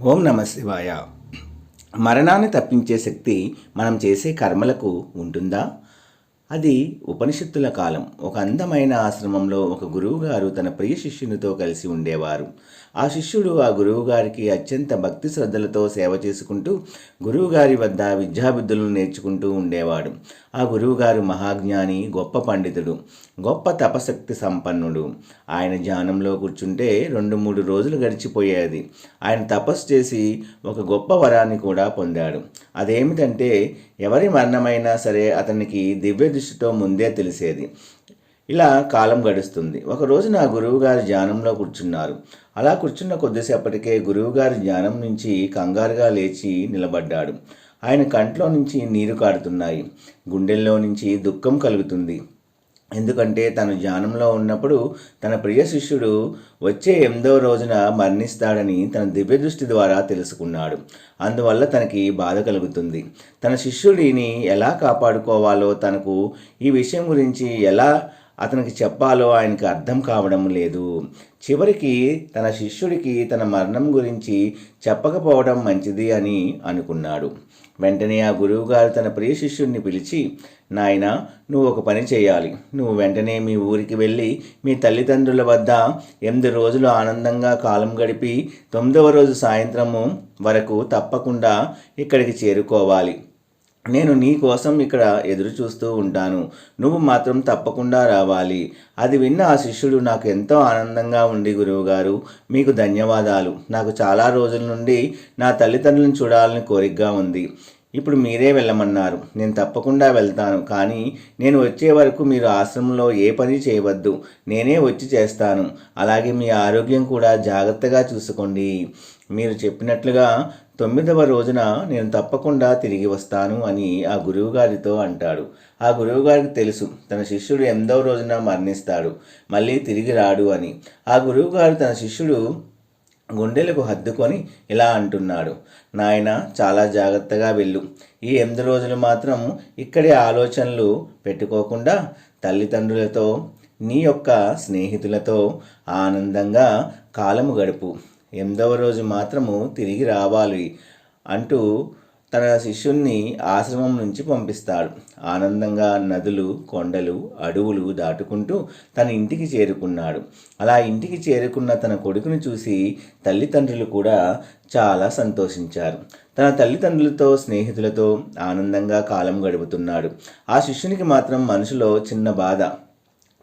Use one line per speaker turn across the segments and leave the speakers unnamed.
ఓం నమ శివాయ. మరణాన్ని తప్పించే శక్తి మనం చేసే కర్మలకు ఉంటుందా? అది ఉపనిషత్తుల కాలం. ఒక అందమైన ఆశ్రమంలో ఒక గురువుగారు తన ప్రియ శిష్యునితో కలిసి ఉండేవారు. ఆ శిష్యుడు ఆ గురువుగారికి అత్యంత భక్తి శ్రద్ధలతో సేవ చేసుకుంటూ గురువుగారి వద్ద విద్యాబుద్ధులను నేర్చుకుంటూ ఉండేవాడు. ఆ గురువుగారు మహాజ్ఞాని గొప్ప పండితుడు గొప్ప తపశక్తి సంపన్నుడు. ఆయన ధ్యానంలో కూర్చుంటే రెండు మూడు రోజులు గడిచిపోయేది. ఆయన తపస్సు చేసి ఒక గొప్ప వరాన్ని కూడా పొందాడు. అదేమిటంటే ఎవరి మరణమైనా సరే అతనికి దివ్య దృష్టితో ముందే తెలిసేది. ఇలా కాలం గడుస్తుంది. ఒకరోజు నా గురువుగారు ధ్యానంలో కూర్చున్నారు. అలా కూర్చున్న కొద్దిసేపటికే గురువుగారి ధ్యానం నుంచి కంగారుగా లేచి నిలబడ్డాడు. ఆయన కంట్లో నుంచి నీరు కారుతున్నాయి. గుండెల్లో నుంచి దుఃఖం కలుగుతుంది. ఎందుకంటే తను ధ్యానంలో ఉన్నప్పుడు తన ప్రియ శిష్యుడు వచ్చే ఎనిమిదవ రోజున మరణిస్తాడని తన దివ్య దృష్టి ద్వారా తెలుసుకున్నాడు. అందువల్ల తనకి బాధ కలుగుతుంది. తన శిష్యుడిని ఎలా కాపాడుకోవాలో తనకు ఈ విషయం గురించి ఎలా అతనికి చెప్పాలో ఆయనకి అర్థం కావడం లేదు. చివరికి తన శిష్యుడికి తన మరణం గురించి చెప్పకపోవడం మంచిది అని అనుకున్నాడు. వెంటనే ఆ గురువుగారు తన ప్రియ శిష్యుడిని పిలిచి నాయన నువ్వు ఒక పని చేయాలి. నువ్వు వెంటనే మీ ఊరికి వెళ్ళి మీ తల్లిదండ్రుల వద్ద ఎనిమిది రోజులు ఆనందంగా కాలం గడిపి తొమ్మిదవ రోజు సాయంత్రము వరకు తప్పకుండా ఇక్కడికి చేరుకోవాలి. నేను నీ కోసం ఇక్కడ ఎదురు చూస్తూ ఉంటాను. నువ్వు మాత్రం తప్పకుండా రావాలి. అది విన్న ఆ శిష్యుడు నాకు ఎంతో ఆనందంగా ఉంది గురువుగారు మీకు ధన్యవాదాలు. నాకు చాలా రోజుల నుండి నా తల్లిదండ్రులను చూడాలని కోరికగా ఉంది. ఇప్పుడు మీరే వెళ్ళమన్నారు. నేను తప్పకుండా వెళ్తాను కానీ నేను వచ్చే వరకు మీరు ఆశ్రమంలో ఏ పని చేయవద్దు. నేనే వచ్చి చేస్తాను. అలాగే మీ ఆరోగ్యం కూడా జాగ్రత్తగా చూసుకోండి. మీరు చెప్పినట్లుగా తొమ్మిదవ రోజున నేను తప్పకుండా తిరిగి వస్తాను అని ఆ గురువుగారితో అంటాడు. ఆ గురువుగారికి తెలుసు తన శిష్యుడు ఎనిమిదవ రోజున మరణిస్తాడు మళ్ళీ తిరిగి రాడు అని. ఆ గురువుగారు తన శిష్యుడు గుండెలకు హద్దుకొని ఇలా అంటున్నాడు నాయన చాలా జాగ్రత్తగా వెళ్ళు. ఈ ఎనిమిది రోజులు మాత్రం ఇక్కడే ఆలోచనలు పెట్టుకోకుండా తల్లిదండ్రులతో నీ యొక్క స్నేహితులతో ఆనందంగా కాలము గడుపు. ఎనిమిదవ రోజు మాత్రము తిరిగి రావాలి అంటూ తన శిష్యుణ్ణి ఆశ్రమం నుంచి పంపిస్తాడు. ఆనందంగా నదులు కొండలు అడవులు దాటుకుంటూ తన ఇంటికి చేరుకున్నాడు. అలా ఇంటికి చేరుకున్న తన కొడుకుని చూసి తల్లిదండ్రులు కూడా చాలా సంతోషించారు. తన తల్లిదండ్రులతో స్నేహితులతో ఆనందంగా కాలం గడుపుతున్నాడు. ఆ శిష్యునికి మాత్రం మనసులో చిన్న బాధ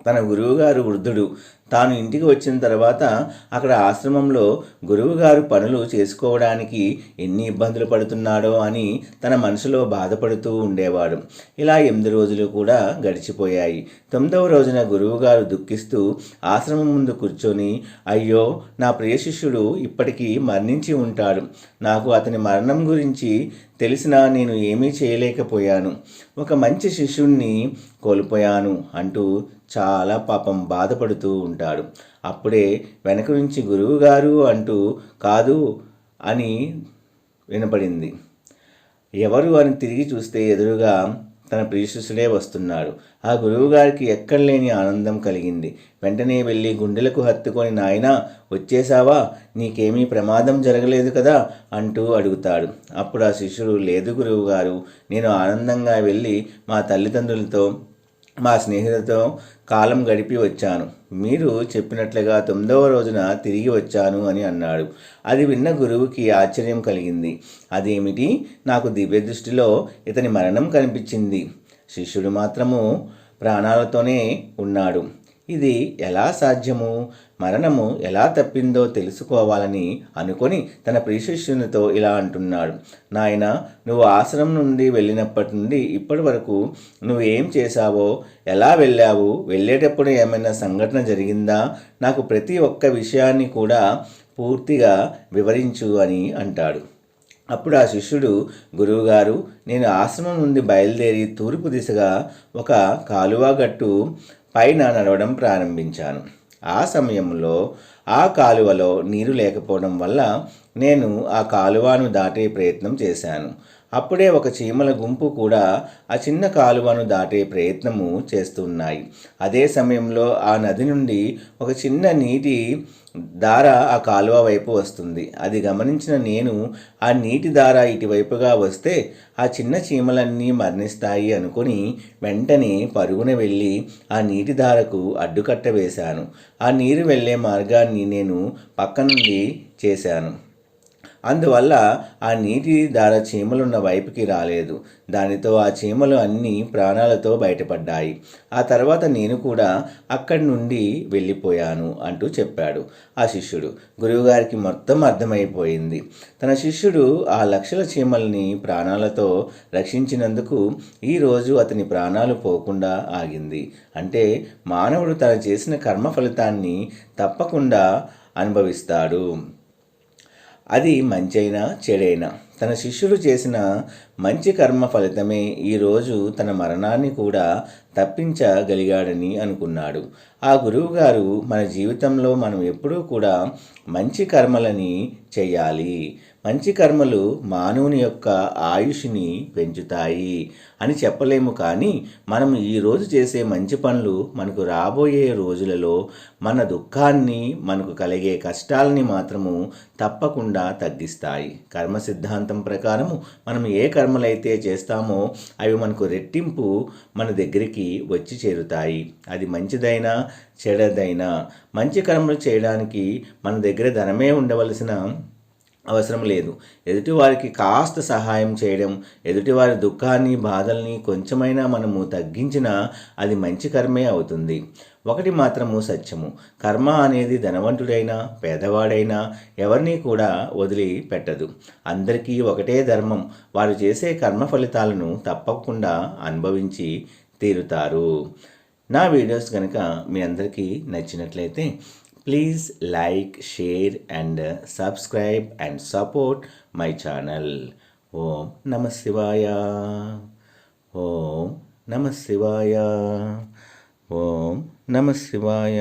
తన గురువుగారు వృద్ధుడు. తాను ఇంటికి వచ్చిన తర్వాత అక్కడ ఆశ్రమంలో గురువుగారు పనులు చేసుకోవడానికి ఎన్ని ఇబ్బందులు పడుతున్నాడో అని తన మనసులో బాధపడుతూ ఉండేవాడు. ఇలా ఎనిమిది రోజులు కూడా గడిచిపోయాయి. తొమ్మిదవ రోజున గురువుగారు దుఃఖిస్తూ ఆశ్రమం ముందు కూర్చొని అయ్యో నా ప్రియ శిష్యుడు ఇప్పటికీ మరణించి ఉంటాడు. నాకు అతని మరణం గురించి తెలిసినా నేను ఏమీ చేయలేకపోయాను. ఒక మంచి శిష్యుణ్ణి కోల్పోయాను అంటూ చాలా పాపం బాధపడుతూ ఉంటాడు. అప్పుడే వెనక నుంచి గురువుగారు అంటూ కాదు అని వినపడింది. ఎవరు అని తిరిగి చూస్తే ఎదురుగా తన ప్రియశిష్యుడే వస్తున్నాడు. ఆ గురువుగారికి ఎక్కడలేని ఆనందం కలిగింది. వెంటనే వెళ్ళి గుండెలకు హత్తుకొని నాయన వచ్చేసావా నీకేమీ ప్రమాదం జరగలేదు కదా? అంటూ అడుగుతాడు. అప్పుడు ఆ శిష్యుడు లేదు గురువుగారు నేను ఆనందంగా వెళ్ళి మా తల్లిదండ్రులతో మా స్నేహితులతో కాలం గడిపి వచ్చాను. మీరు చెప్పినట్లుగా తొమ్మిదవ రోజున తిరిగి వచ్చాను అని అన్నాడు. అది విన్న గురువుకి ఆశ్చర్యం కలిగింది. అదేమిటి? నాకు దివ్య దృష్టిలో ఇతని మరణం కనిపించింది. శిష్యుడు మాత్రము ప్రాణాలతోనే ఉన్నాడు. ఇది ఎలా సాధ్యము? మరణము ఎలా తప్పిందో తెలుసుకోవాలని అనుకొని తన ప్రియశిష్యునితో ఇలా అంటున్నాడు. నాయన నువ్వు ఆశ్రమం నుండి వెళ్ళినప్పటి నుండి ఇప్పటి వరకు నువ్వు ఏం చేశావో ఎలా వెళ్ళావు వెళ్ళేటప్పుడు ఏమైనా సంఘటన జరిగిందా? నాకు ప్రతి ఒక్క విషయాన్ని కూడా పూర్తిగా వివరించు అని అంటాడు. అప్పుడు ఆ శిష్యుడు గురువుగారు నేను ఆశ్రమం నుండి బయలుదేరి తూర్పు దిశగా ఒక కాలువ గట్టు పైన నడవడం ప్రారంభించాను. ఆ సమయంలో ఆ కాలువలో నీరు లేకపోవడం వల్ల నేను ఆ కాలువను దాటే ప్రయత్నం చేశాను. అప్పుడే ఒక చీమల గుంపు కూడా ఆ చిన్న కాలువను దాటే ప్రయత్నము చేస్తున్నాయి అదే సమయంలో ఆ నది నుండి ఒక చిన్న నీటి దార ఆ కాలువ వైపు వస్తుంది. అది గమనించిన నేను ఆ నీటి దార ఇటువైపుగా వస్తే ఆ చిన్న చీమలన్నీ మరణిస్తాయి అనుకుని వెంటనే పరుగున వెళ్ళి ఆ నీటి దారకు అడ్డుకట్ట వేశాను. ఆ నీరు వెళ్ళే మార్గాన్ని నేను పక్క నుండి చేశాను. అందువల్ల ఆ నీటి దార చీమలున్న వైపుకి రాలేదు. దానితో ఆ చీమలు అన్నీ ప్రాణాలతో బయటపడ్డాయి. ఆ తర్వాత నేను కూడా అక్కడి నుండి వెళ్ళిపోయాను అంటూ చెప్పాడు ఆ శిష్యుడు. గురువుగారికి మొత్తం అర్థమైపోయింది. తన శిష్యుడు ఆ లక్షల చీమల్ని ప్రాణాలతో రక్షించినందుకు ఈరోజు అతని ప్రాణాలు పోకుండా ఆగింది. అంటే మానవుడు తను చేసిన కర్మ ఫలితాన్ని తప్పకుండా అనుభవిస్తాడు. అది మంచైనా చెడైనా. తన శిష్యులు చేసిన మంచి కర్మ ఫలితమే ఈరోజు తన మరణాన్ని కూడా తప్పించగలిగాడని అనుకున్నాడు. ఆ గురువుగారు మన జీవితంలో మనం ఎప్పుడూ కూడా మంచి కర్మలని చేయాలి. మంచి కర్మలు మానవుని యొక్క ఆయుష్ని పెంచుతాయి అని చెప్పలేము కానీ మనం ఈరోజు చేసే మంచి పనులు మనకు రాబోయే రోజులలో మన దుఃఖాన్ని మనకు కలిగే కష్టాలని మాత్రము తప్పకుండా తగ్గిస్తాయి. కర్మ సిద్ధాంతం ప్రకారము మనం ఏ కర్మలైతే చేస్తామో అవి మనకు రెట్టింపు మన దగ్గరికి వచ్చి చేరుతాయి. అది మంచిదైనా చెడదైనా మంచి కర్మలు చేయడానికి మన దగ్గర ధనమే ఉండవలసిన అవసరం లేదు. ఎదుటివారికి కాస్త సహాయం చేయడం ఎదుటివారి దుఃఖాన్ని బాధల్ని కొంచెమైనా మనము తగ్గించినా అది మంచి కర్మే అవుతుంది. ఒకటి మాత్రము సత్యము. కర్మ అనేది ధనవంతుడైనా పేదవాడైనా ఎవరిని కూడా వదిలి పెట్టదు అందరికీ ఒకటే ధర్మం. వారు చేసే కర్మ ఫలితాలను తప్పకుండా అనుభవించి తీరుతారు. నా వీడియోస్ కనుక మీ అందరికీ నచ్చినట్లయితే please like share and subscribe and support my channel ఓం నమ శివాయ ఓం నమ శివాయ ఓం నమ శివాయ